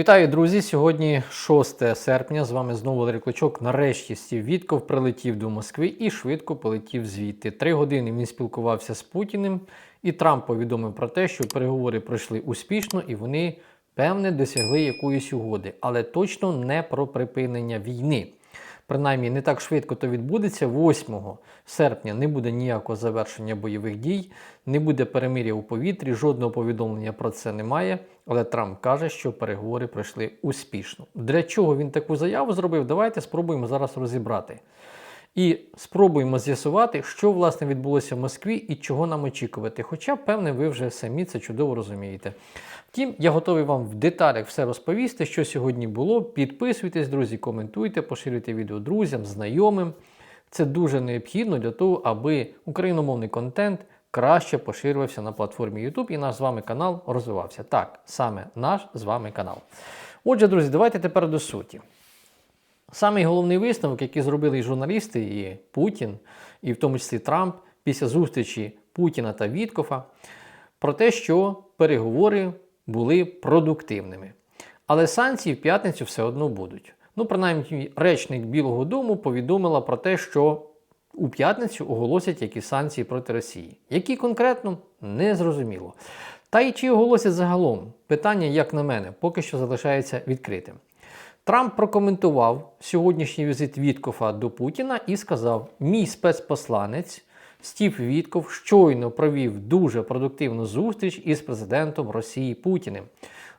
Вітаю, друзі! Сьогодні 6 серпня. З вами знову Валерій Клочок. Нарешті Стів Вітков прилетів до Москви і швидко полетів звідти. Три години він спілкувався з Путіним, і Трамп повідомив про те, що переговори пройшли успішно і вони, певне, досягли якоїсь угоди, але точно не про припинення війни. Принаймні, не так швидко то відбудеться. 8 серпня не буде ніякого завершення бойових дій, не буде перемир'я у повітрі, жодного повідомлення про це немає. Але Трамп каже, що переговори пройшли успішно. Для чого він таку заяву зробив? Давайте спробуємо зараз розібрати. І спробуємо з'ясувати, що власне відбулося в Москві і чого нам очікувати. Хоча, певне, ви вже самі це чудово розумієте. Втім, я готовий вам в деталях все розповісти, що сьогодні було. Підписуйтесь, друзі, коментуйте, поширюйте відео друзям, знайомим. Це дуже необхідно для того, аби україномовний контент краще поширювався на платформі YouTube і наш з вами канал розвивався. Так, саме наш з вами канал. Отже, друзі, давайте тепер до суті. Самий головний висновок, який зробили і журналісти, і Путін, і в тому числі Трамп, після зустрічі Путіна та Віткофа, про те, що переговори були продуктивними. Але санкції в п'ятницю все одно будуть. Ну, принаймні, речник Білого Дому повідомила про те, що у п'ятницю оголосять які санкції проти Росії. Які конкретно не зрозуміло. Та й чи оголосять загалом питання, як на мене, поки що залишається відкритим. Трамп прокоментував сьогоднішній візит Віткофа до Путіна і сказав: мій спецпосланець Стів Вітков щойно провів дуже продуктивну зустріч із президентом Росії Путіним.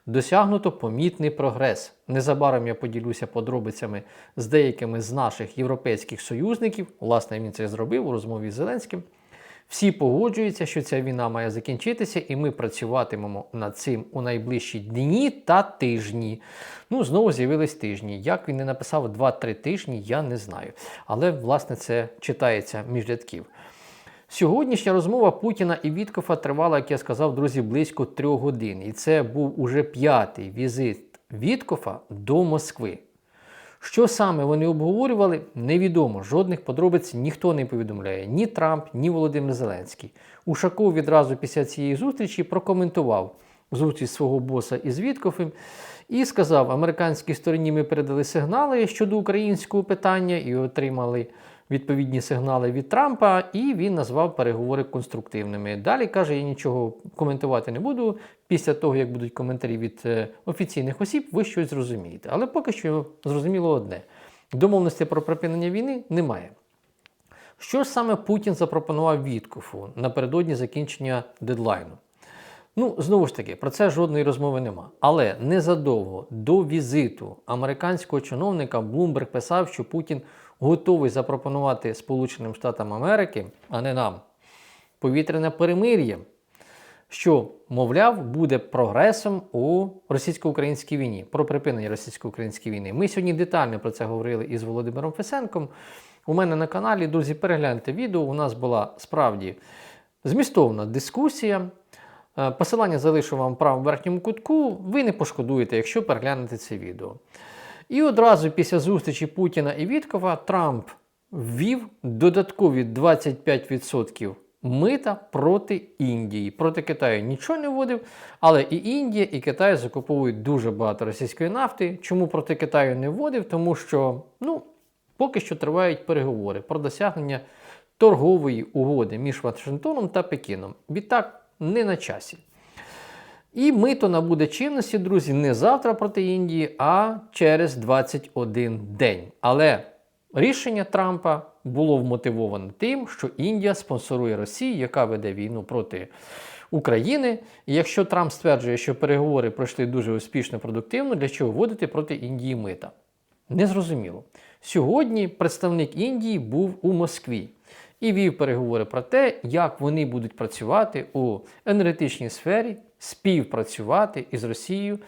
Досягнуто помітний прогрес. Незабаром я поділюся подробицями з деякими з наших європейських союзників. Власне, він це зробив у розмові з Зеленським. Всі погоджуються, що ця війна має закінчитися, і ми працюватимемо над цим у найближчі дні та тижні. Ну, знову з'явились тижні. Як він не написав 2-3 тижні, я не знаю. Але, власне, це читається між рядків. Сьогоднішня розмова Путіна і Віткофа тривала, як я сказав, друзі, близько трьох годин. І це був уже п'ятий візит Віткофа до Москви. Що саме вони обговорювали, невідомо. Жодних подробиць ніхто не повідомляє. Ні Трамп, ні Володимир Зеленський. Ушаков відразу після цієї зустрічі прокоментував зустріч свого боса із Віткофем і сказав: американській стороні ми передали сигнали щодо українського питання і отримали відповідні сигнали від Трампа, і він назвав переговори конструктивними. Далі каже, я нічого коментувати не буду. Після того, як будуть коментарі від е, офіційних осіб, ви щось зрозумієте. Але поки що зрозуміло одне: домовленості про припинення війни немає. Що ж саме Путін запропонував Віткофу напередодні закінчення дедлайну? Ну, знову ж таки, про це жодної розмови нема. Але незадовго до візиту американського чиновника Блумберг писав, що Путін готовий запропонувати Сполученим Штатам Америки, а не нам, повітряне перемир'я, що, мовляв, буде прогресом у російсько-українській війні, про припинення російсько-української війни. Ми сьогодні детально про це говорили із Володимиром Фесенком. У мене на каналі, друзі, перегляньте відео. У нас була справді змістовна дискусія. Е, Посилання залишу вам в правому верхньому кутку. Ви не пошкодуєте, якщо переглянете це відео. І одразу після зустрічі Путіна і Віткова Трамп ввів додаткові 25% мита проти Індії. Проти Китаю нічого не вводив, але і Індія, і Китай закуповують дуже багато російської нафти. Чому проти Китаю не вводив? Тому що ну, поки що тривають переговори про досягнення торгової угоди між Вашингтоном та Пекіном. Відтак не на часі. І мито набуде чинності, друзі, не завтра проти Індії, а через 21 день. Але рішення Трампа було вмотивоване тим, що Індія спонсорує Росію, яка веде війну проти України. І якщо Трамп стверджує, що переговори пройшли дуже успішно продуктивно, для чого вводити проти Індії мита? Незрозуміло. Сьогодні представник Індії був у Москві і вів переговори про те, як вони будуть працювати у енергетичній сфері, співпрацювати із Росією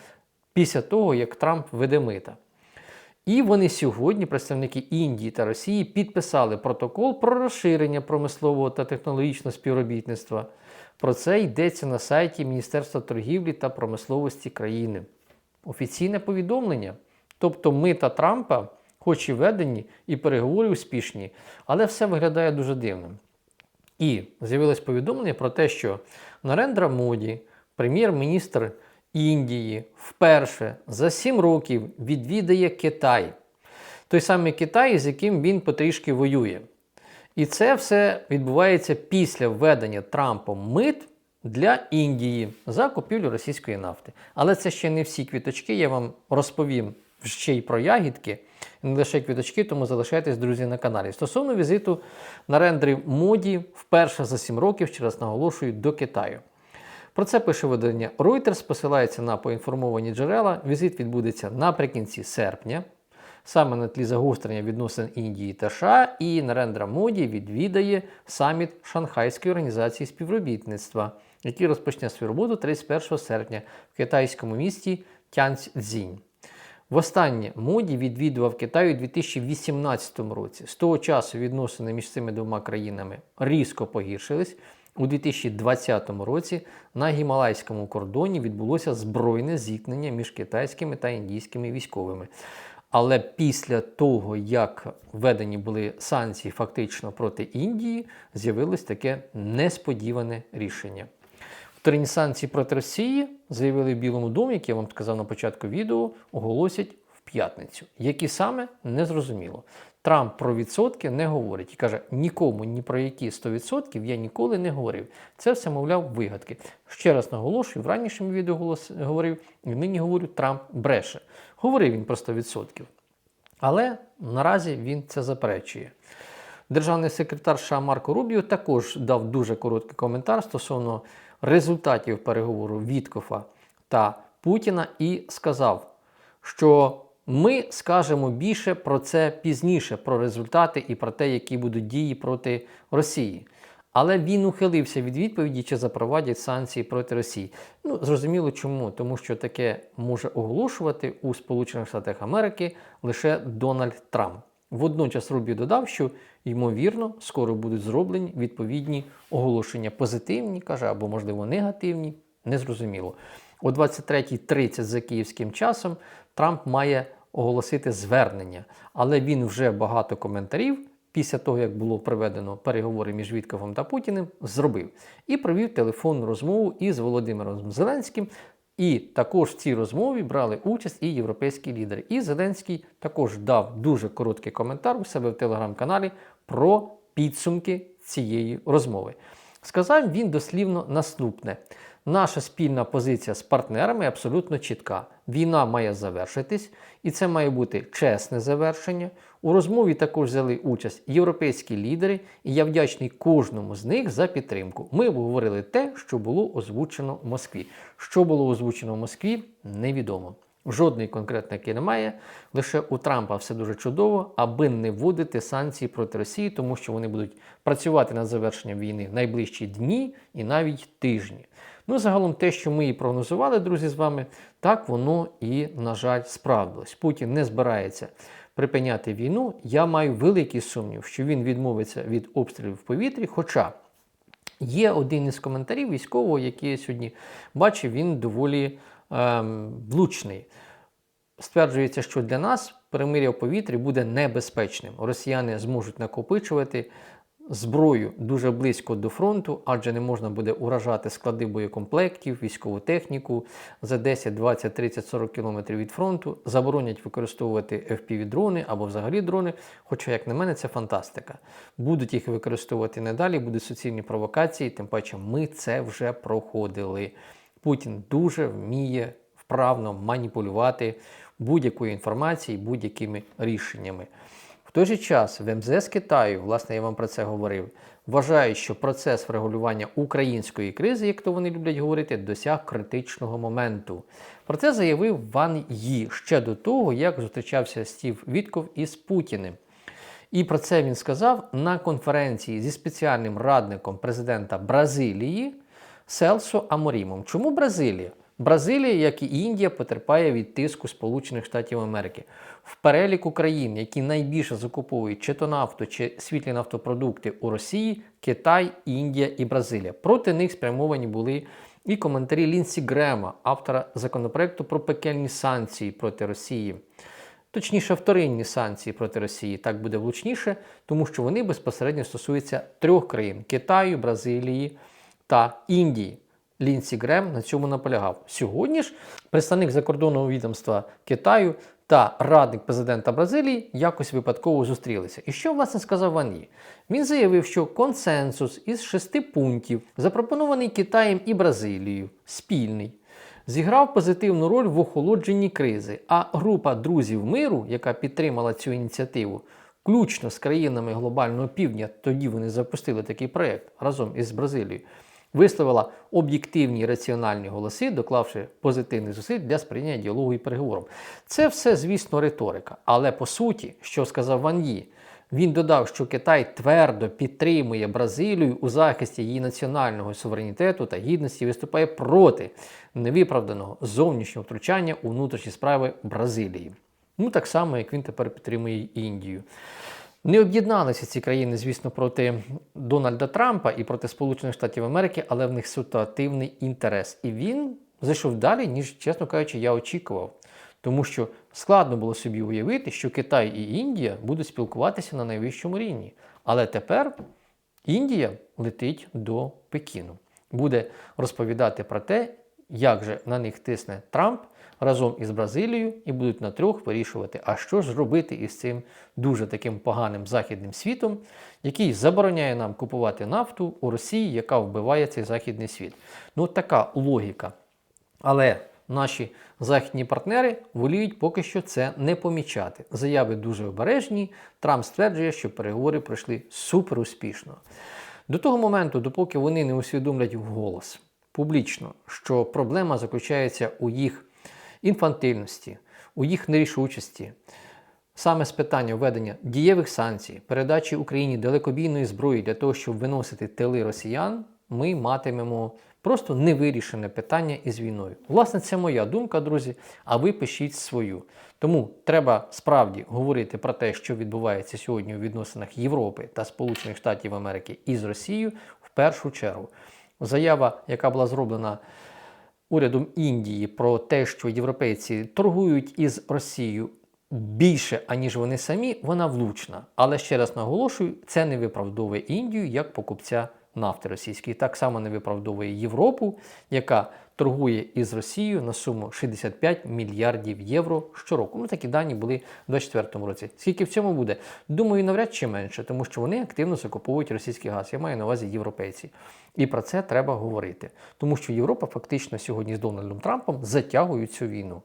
після того, як Трамп веде мита. І вони сьогодні, представники Індії та Росії, підписали протокол про розширення промислового та технологічного співробітництва. Про це йдеться на сайті Міністерства торгівлі та промисловості країни. Офіційне повідомлення. Тобто мита Трампа хоч і ведені, і переговори успішні, але все виглядає дуже дивним. І з'явилось повідомлення про те, що Нарендра Моді, прем'єр-міністр Індії вперше за 7 років відвідає Китай. Той самий Китай, з яким він потрішки воює. І це все відбувається після введення Трампом мит для Індії за купівлю російської нафти. Але це ще не всі квіточки. Я вам розповім ще й про ягідки, не лише квіточки, тому залишайтесь, друзі, на каналі. Стосовно візиту на рендері моді вперше за 7 років, ще раз наголошую, до Китаю. Про це пише видання Reuters, посилається на поінформовані джерела. Візит відбудеться наприкінці серпня, саме на тлі загострення відносин Індії та США, і Нарендра Моді відвідає саміт Шанхайської організації співробітництва, який розпочне свою роботу 31 серпня в китайському місті Тяньцзінь. Востаннє Моді відвідував Китай у 2018 році. З того часу відносини між цими двома країнами різко погіршились. У 2020 році на гімалайському кордоні відбулося збройне зіткнення між китайськими та індійськими військовими. Але після того, як введені були санкції фактично проти Індії, з'явилось таке несподіване рішення. Вторинні санкції проти Росії заявили в Білому домі, як я вам сказав на початку відео, оголосять в п'ятницю. Які саме не зрозуміло. Трамп про відсотки не говорить і каже: нікому ні про які 100% я ніколи не говорив. Це все, мовляв, вигадки. Ще раз наголошую, в ранішому відео голос говорив, і нині говорю, Трамп бреше. Говорив він про 100%. Але наразі він це заперечує. Державний секретар США Марко Рубіо також дав дуже короткий коментар стосовно результатів переговору Віткофа та Путіна і сказав, що ми скажемо більше про це пізніше, про результати і про те, які будуть дії проти Росії. Але він ухилився від відповіді, чи запровадять санкції проти Росії. Ну, зрозуміло чому, тому що таке може оголошувати у Сполучених Штатах Америки лише Дональд Трамп. Водночас Рубі додав, що ймовірно скоро будуть зроблені відповідні оголошення позитивні, каже, або, можливо, негативні, незрозуміло. О 23.30 за київським часом Трамп має оголосити звернення, але він вже багато коментарів після того, як було проведено переговори між Віткофом та Путіним, зробив і провів телефонну розмову із Володимиром Зеленським. І також в цій розмові брали участь і європейські лідери. І Зеленський також дав дуже короткий коментар у себе в телеграм-каналі про підсумки цієї розмови. Сказав він дослівно наступне: наша спільна позиція з партнерами абсолютно чітка. Війна має завершитись, і це має бути чесне завершення. У розмові також взяли участь європейські лідери, і я вдячний кожному з них за підтримку. Ми обговорили те, що було озвучено в Москві. Що було озвучено в Москві, невідомо. Жодної конкретники немає. Лише у Трампа все дуже чудово, аби не вводити санкції проти Росії, тому що вони будуть працювати над завершенням війни в найближчі дні і навіть тижні. Ну, загалом, те, що ми і прогнозували, друзі, з вами, так воно і, на жаль, справдилось. Путін не збирається припиняти війну. Я маю великий сумнів, що він відмовиться від обстрілів в повітрі. Хоча є один із коментарів військового, який я сьогодні бачив, він доволі влучний. Стверджується, що для нас перемир'я в повітрі буде небезпечним. Росіяни зможуть накопичувати зброю дуже близько до фронту, адже не можна буде уражати склади боєкомплектів, військову техніку за 10, 20, 30, 40 кілометрів від фронту. Заборонять використовувати FPV-дрони або взагалі дрони. Хоча, як на мене, це фантастика. Будуть їх використовувати надалі, будуть суцільні провокації, тим паче ми це вже проходили. Путін дуже вміє вправно маніпулювати будь-якою інформацією, будь-якими рішеннями. В той же час в МЗС Китаю, власне, я вам про це говорив, вважають, що процес врегулювання української кризи, як то вони люблять говорити, досяг критичного моменту. Про це заявив Ван Ї ще до того, як зустрічався Стів Вітков із Путіним. І про це він сказав на конференції зі спеціальним радником президента Бразилії Селсо Аморімом. Чому Бразилія? Бразилія, як і Індія, потерпає від тиску Сполучених Штатів Америки. В переліку країн, які найбільше закуповують чи то нафту, чи світлі нафтопродукти у Росії, Китай, Індія і Бразилія. Проти них спрямовані були і коментарі Лінсі Грема, автора законопроекту про пекельні санкції проти Росії. Точніше, вторинні санкції проти Росії так буде влучніше, тому що вони безпосередньо стосуються трьох країн Китаю, Бразилії та Індії. Лінсі Грем на цьому наполягав. Сьогодні ж представник закордонного відомства Китаю та радник президента Бразилії якось випадково зустрілися. І що власне сказав Ван? Він заявив, що консенсус із шести пунктів, запропонований Китаєм і Бразилією, спільний. Зіграв позитивну роль в охолодженні кризи, а група друзів миру, яка підтримала цю ініціативу, включно з країнами глобального півдня, тоді вони запустили такий проєкт разом із Бразилією, висловила об'єктивні раціональні голоси, доклавши позитивних зусиль для сприйняття діалогу і переговорів. Це все, звісно, риторика. Але по суті, що сказав Ван Ї, він додав, що Китай твердо підтримує Бразилію у захисті її національного суверенітету та гідності, виступає проти невиправданого зовнішнього втручання у внутрішні справи Бразилії. Ну так само, як він тепер підтримує Індію. Не об'єдналися ці країни, звісно, проти Дональда Трампа і проти Сполучених Штатів Америки, але в них ситуативний інтерес. І він зайшов далі, ніж, чесно кажучи, я очікував. Тому що складно було собі уявити, що Китай і Індія будуть спілкуватися на найвищому рівні. Але тепер Індія летить до Пекіну, буде розповідати про те, як же на них тисне Трамп разом із Бразилією, і будуть на трьох вирішувати, а що ж робити із цим дуже таким поганим західним світом, який забороняє нам купувати нафту у Росії, яка вбиває цей західний світ. Ну, така логіка. Але наші західні партнери воліють поки що це не помічати. Заяви дуже обережні. Трамп стверджує, що переговори пройшли супер успішно. До того моменту, допоки вони не усвідомлять вголос публічно, що проблема заключається у їх інфантильності, у їх нерішучості. Саме з питання введення дієвих санкцій, передачі Україні далекобійної зброї для того, щоб виносити тили росіян, ми матимемо просто невирішене питання із війною. Власне, це моя думка, друзі. А ви пишіть свою. Тому треба справді говорити про те, що відбувається сьогодні у відносинах Європи та Сполучених Штатів Америки із Росією в першу чергу. Заява, яка була зроблена урядом Індії про те, що європейці торгують із Росією більше, аніж вони самі, вона влучна. Але ще раз наголошую, це не виправдовує Індію як покупця нафти російської. Так само не виправдовує Європу, яка торгує із Росією на суму 65 мільярдів євро щороку. Ну такі дані були в 2024 році. Скільки в цьому буде? Думаю, навряд чи менше, тому що вони активно закуповують російський газ. Я маю на увазі європейці. І про це треба говорити, тому що Європа фактично сьогодні з Дональдом Трампом затягує цю війну.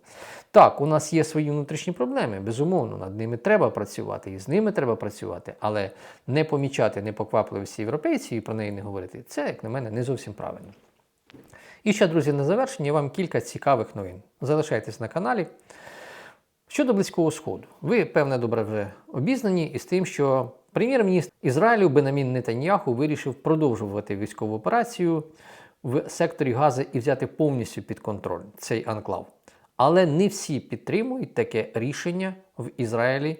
Так, у нас є свої внутрішні проблеми, безумовно, над ними треба працювати, і з ними треба працювати, але не помічати непоквапливості європейців і про неї не говорити, це, як на мене, не зовсім правильно. І ще, друзі, на завершення вам кілька цікавих новин. Залишайтесь на каналі. Щодо Близького Сходу, ви, певне, добре вже обізнані із тим, що прем'єр-міністр Ізраїлю Бенамін Нетаньяху вирішив продовжувати військову операцію в секторі Гази і взяти повністю під контроль цей анклав. Але не всі підтримують таке рішення в Ізраїлі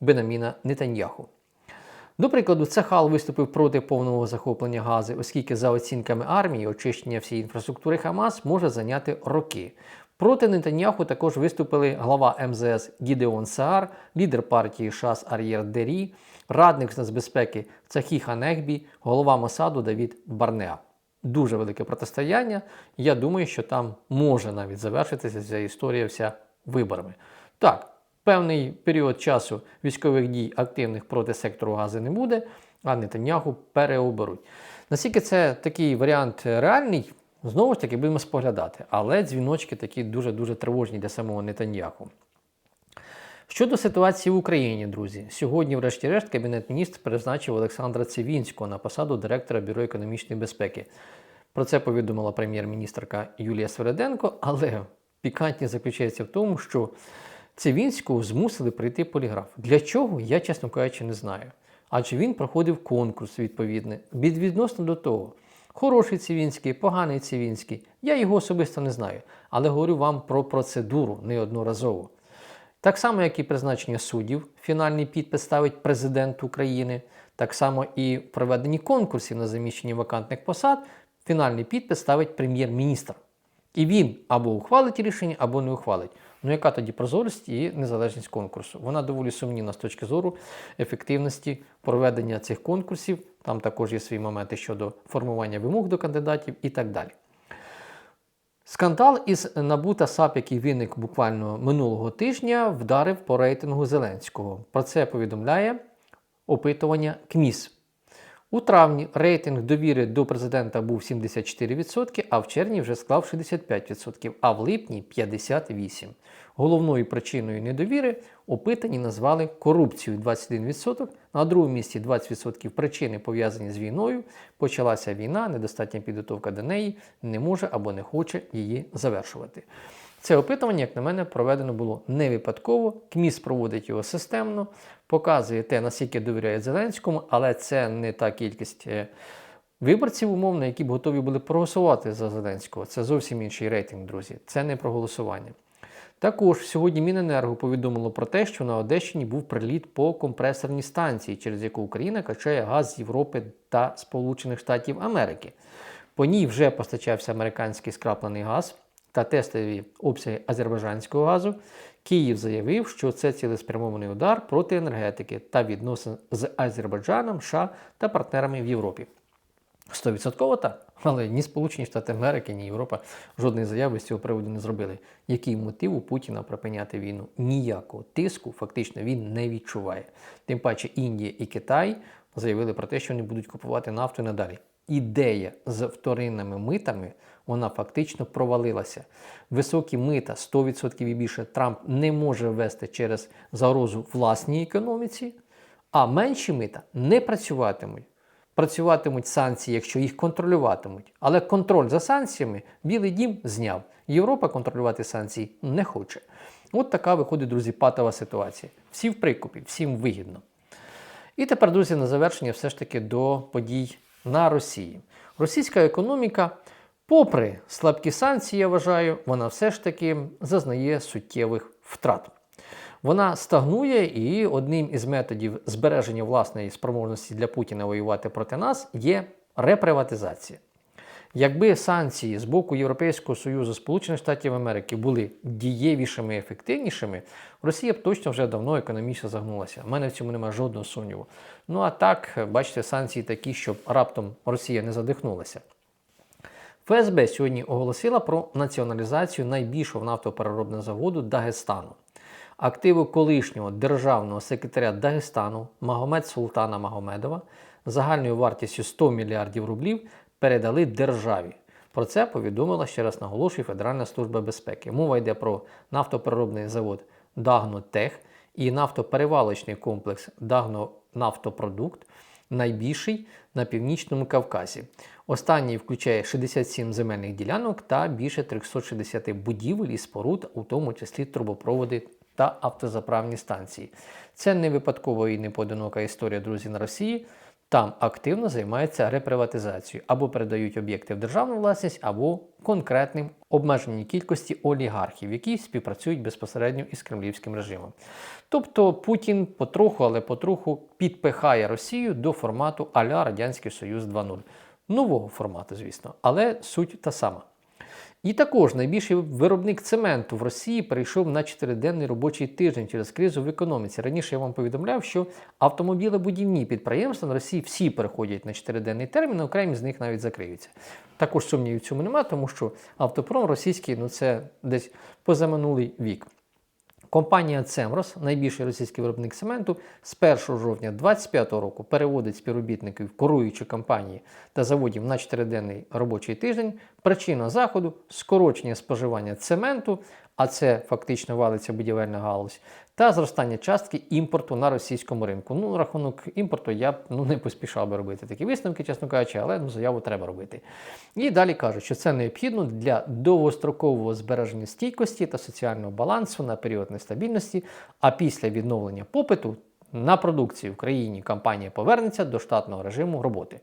Бенаміна Нетаньяху. До прикладу, Цехал виступив проти повного захоплення Гази, оскільки, за оцінками армії, очищення всієї інфраструктури Хамас може зайняти роки. Проти Нетаньяху також виступили глава МЗС Гідеон Саар, лідер партії Шас Ар'єр Дері, радник з нацбезпеки Цахі Ханегбі, голова Мосаду Давід Барнеа. Дуже велике протистояння. Я думаю, що там може навіть завершитися ця історія вся виборами. Так, певний період часу військових дій активних проти сектору гази не буде, а Нетаньяху переоберуть. Наскільки це такий варіант реальний, знову ж таки будемо споглядати. Але дзвіночки такі дуже-дуже тривожні для самого Нетаньяху. Щодо ситуації в Україні, друзі, сьогодні, врешті-решт, Кабінет міністрів призначив Олександра Цивінського на посаду директора Бюро економічної безпеки. Про це повідомила прем'єр-міністрка Юлія Свереденко, але пікантність заключається в тому, що Цивінського змусили пройти поліграф. Для чого, я, чесно кажучи, не знаю. Адже він проходив конкурс відповідний від відносно до того. Хороший Цивінський, поганий Цивінський. Я його особисто не знаю, але говорю вам про процедуру неодноразово. Так само, як і призначення суддів, фінальний підпис ставить президент України, так само і в проведенні конкурсів на заміщення вакантних посад, фінальний підпис ставить прем'єр-міністр. І він або ухвалить рішення, або не ухвалить. Ну яка тоді прозорість і незалежність конкурсу? Вона доволі сумнівна з точки зору ефективності проведення цих конкурсів. Там також є свої моменти щодо формування вимог до кандидатів і так далі. Скандал із НАБУ та САП, який виник буквально минулого тижня, вдарив по рейтингу Зеленського. Про це повідомляє опитування КМІС. У травні рейтинг довіри до президента був 74%, а в червні вже склав 65%, а в липні 58%. Головною причиною недовіри опитані назвали корупцію 21%, на другому місці 20% причини пов'язані з війною. Почалася війна, недостатня підготовка до неї, не може або не хоче її завершувати. Це опитування, як на мене, проведено було не випадково. КМІС проводить його системно, показує те, наскільки довіряє Зеленському, але це не та кількість е, виборців, умовно, які б готові були проголосувати за Зеленського. Це зовсім інший рейтинг, друзі. Це не про голосування. Також сьогодні Міненерго повідомило про те, що на Одещині був приліт по компресорній станції, через яку Україна качає газ з Європи та Сполучених Штатів Америки. По ній вже постачався американський скраплений газ та тестові обсяги азербайджанського газу. Київ заявив, що це цілеспрямований удар проти енергетики та відносин з Азербайджаном, США та партнерами в Європі. 100% так, але ні Сполучені Штати Америки, ні Європа жодної заяви з цього приводу не зробили. Який мотив у Путіна припиняти війну? Ніякого тиску фактично він не відчуває. Тим паче Індія і Китай заявили про те, що вони будуть купувати нафту надалі. Ідея з вторинними митами вона фактично провалилася. Високі мита 100% і більше Трамп не може ввести через загрозу власній економіці, а менші мита не працюватимуть. Працюватимуть санкції, якщо їх контролюватимуть. Але контроль за санкціями Білий Дім зняв. Європа контролювати санкції не хоче. От така виходить, друзі, патова ситуація. Всі в прикупі, всім вигідно. І тепер, друзі, на завершення все ж таки до подій на Росії. Російська економіка, попри слабкі санкції, я вважаю, вона все ж таки зазнає суттєвих втрат. Вона стагнує, і одним із методів збереження власної спроможності для Путіна воювати проти нас є реприватизація. Якби санкції з боку Європейського Союзу Сполучених Штатів Америки були дієвішими і ефективнішими, Росія б точно вже давно економічно загнулася. У мене в цьому немає жодного сумніву. Ну а так, бачите, санкції такі, щоб раптом Росія не задихнулася. ФСБ сьогодні оголосила про націоналізацію найбільшого нафтопереробного заводу Дагестану. Активи колишнього державного секретаря Дагестану Магомед Султана Магомедова загальною вартістю 100 мільярдів рублів передали державі. Про це повідомила ще раз наголошую Федеральна служба безпеки. Мова йде про нафтопереробний завод Дагнотех і нафтоперевалочний комплекс Дагнонафтопродукт, найбільший на північному Кавказі. Останній включає 67 земельних ділянок та більше 360 будівель і споруд, у тому числі трубопроводи та автозаправні станції. Це не випадкова і не поодинока історія, друзі, на Росії. Там активно займаються реприватизацією або передають об'єкти в державну власність, або конкретним обмеженій кількості олігархів, які співпрацюють безпосередньо із кремлівським режимом. Тобто Путін потроху, але потроху підпихає Росію до формату а-ля Радянський Союз 2.0. Нового формату, звісно, але суть та сама. І також найбільший виробник цементу в Росії перейшов на 4-денний робочий тиждень через кризу в економіці. Раніше я вам повідомляв, що автомобілебудівні підприємства на Росії всі переходять на 4-денний термін, окремі з них навіть закриються. Також сумнівів цьому немає, тому що автопром російський ну це десь позаминулий вік. Компанія Цемрос, найбільший російський виробник цементу, з 1 жовтня 2025 року переводить співробітників коруючої компанії та заводів на 4-денний робочий тиждень. Причина заходу скорочення споживання цементу, а це фактично валиться будівельна галузь, та зростання частки імпорту на російському ринку. Ну, рахунок імпорту я б ну, не поспішав би робити такі висновки, чесно кажучи, але ну, заяву треба робити. І далі кажуть, що це необхідно для довгострокового збереження стійкості та соціального балансу на період нестабільності, а після відновлення попиту. На продукції в країні компанія повернеться до штатного режиму роботи.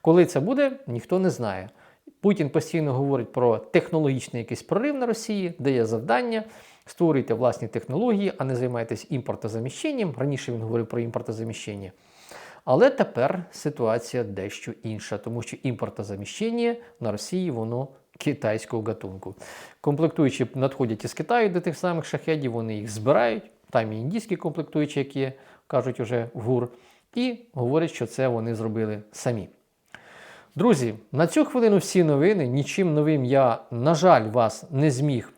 Коли це буде, ніхто не знає. Путін постійно говорить про технологічний якийсь прорив на Росії, дає завдання, створюйте власні технології, а не займайтесь імпортозаміщенням. Раніше він говорив про імпортозаміщення. Але тепер ситуація дещо інша, тому що імпортозаміщення на Росії воно китайського гатунку. Комплектуючі надходять із Китаю до тих самих шахедів, вони їх збирають. Там і індійські комплектуючі, які кажуть уже в ГУР, і говорять, що це вони зробили самі. Друзі, на цю хвилину всі новини. Нічим новим я, на жаль, вас не зміг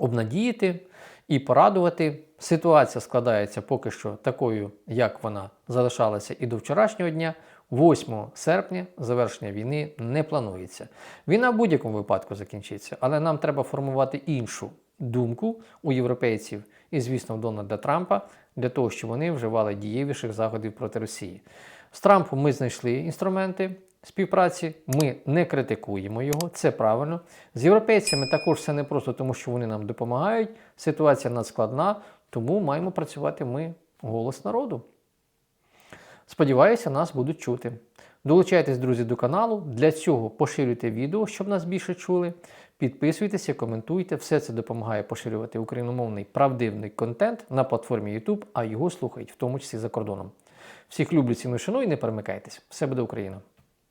обнадіяти і порадувати. Ситуація складається поки що такою, як вона залишалася і до вчорашнього дня. 8 серпня завершення війни не планується. Війна в будь-якому випадку закінчиться, але нам треба формувати іншу думку у європейців і, звісно, в Дональда Трампа для того, щоб вони вживали дієвіших заходів проти Росії. З Трампом ми знайшли інструменти співпраці, ми не критикуємо його, це правильно. З європейцями також все не просто тому, що вони нам допомагають. Ситуація надскладна, тому маємо працювати ми голос народу. Сподіваюся, нас будуть чути. Долучайтесь, друзі, до каналу. Для цього поширюйте відео, щоб нас більше чули. Підписуйтеся, коментуйте. Все це допомагає поширювати україномовний правдивний контент на платформі YouTube, а його слухають, в тому числі за кордоном. Всіх люблю, ціную, шаную і не перемикайтесь. Все буде Україна!